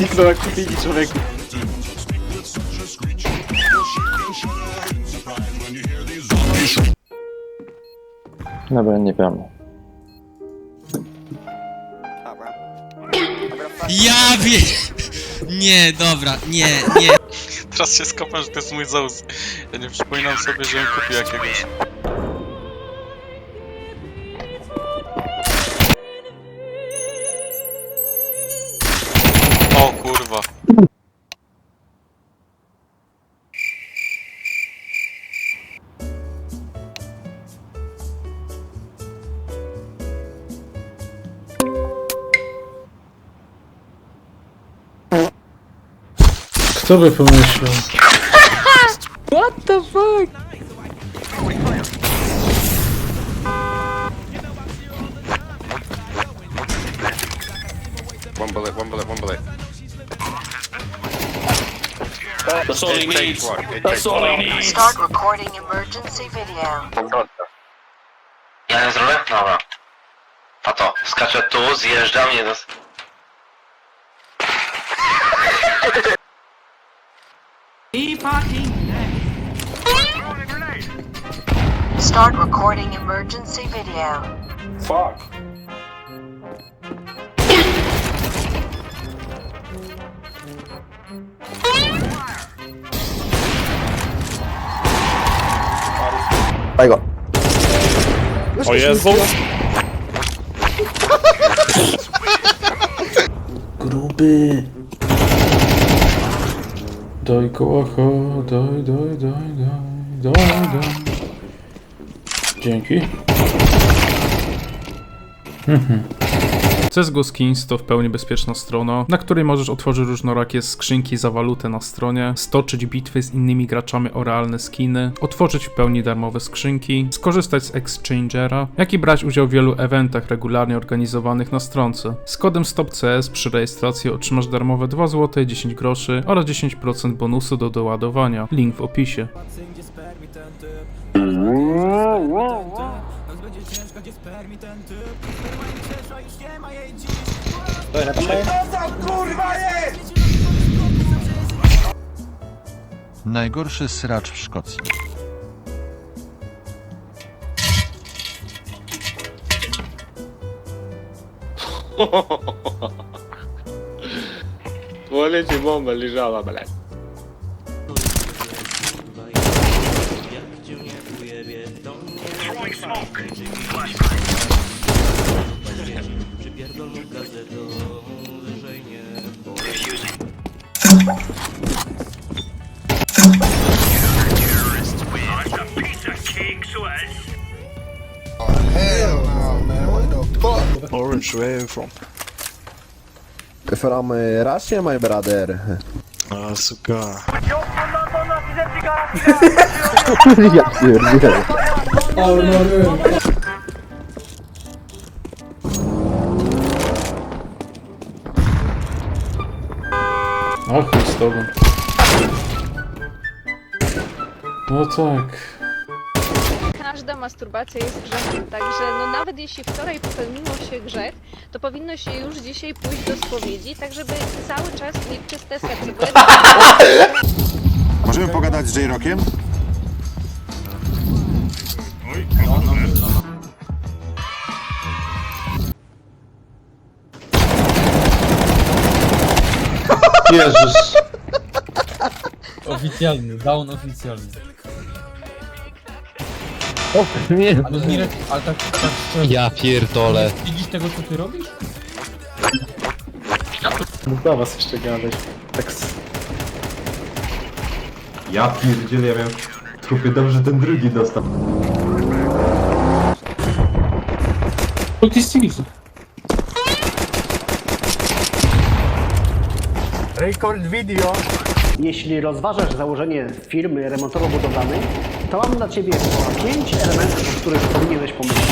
Dobra, kupili człowieku. Dobra, nie wiem. Ja wie... Nie, dobra, nie, nie. Teraz się skopam, że to jest mój Zeus. Ja nie przypominam sobie, że ją kupił jakiegoś. Kto by pomyślał? One bullet, one bullet, one bullet. That's all he It takes needs. one. It That's takes all one. he needs. Start recording emergency video. Ja nie zrobię? Dobra. A to, skaczę tu, zjeżdżam, nie dos... Start recording emergency video. Fuck. O Jezu! Gruby! Daj kołacha, daj, daj, daj, daj, daj, daj. Dzięki. CSGO Skins to w pełni bezpieczna strona, na której możesz otworzyć różnorakie skrzynki za walutę na stronie, stoczyć bitwy z innymi graczami o realne skiny, otworzyć w pełni darmowe skrzynki, skorzystać z Exchangera, jak i brać udział w wielu eventach regularnie organizowanych na stronce. Z kodem STOPCS przy rejestracji otrzymasz darmowe 2 zł 10 groszy oraz 10% bonusu do doładowania. Link w opisie Najgorszy sracz w Szkocji. В туалете бомба лежала, блядь. Orange, where are you from? From Russia, my brother. A, suka. ja pierdzielę. A chuj z tobą. No tak. Każda masturbacja jest grzechem, także no nawet jeśli wczoraj popełniło się grzech, to powinno się już dzisiaj pójść do spowiedzi, tak żeby cały czas mieć czyste serce. Bo jednak Możemy pogadać z J-Rockiem? Jezus. Oficjalny, down oficjalny. Nie. Ale Mirek, ale tak, tak szczerze, Ja pierdolę. widzisz tego co ty robisz? No do was jeszcze gadać. Tak Ja pierdzielę, ja miałem... Chłopie, dobrze ten drugi dostał. Record video. Jeśli rozważasz założenie firmy remontowo-budowlanej, to mam dla Ciebie 5 elementów, o których powinieneś pomyśleć.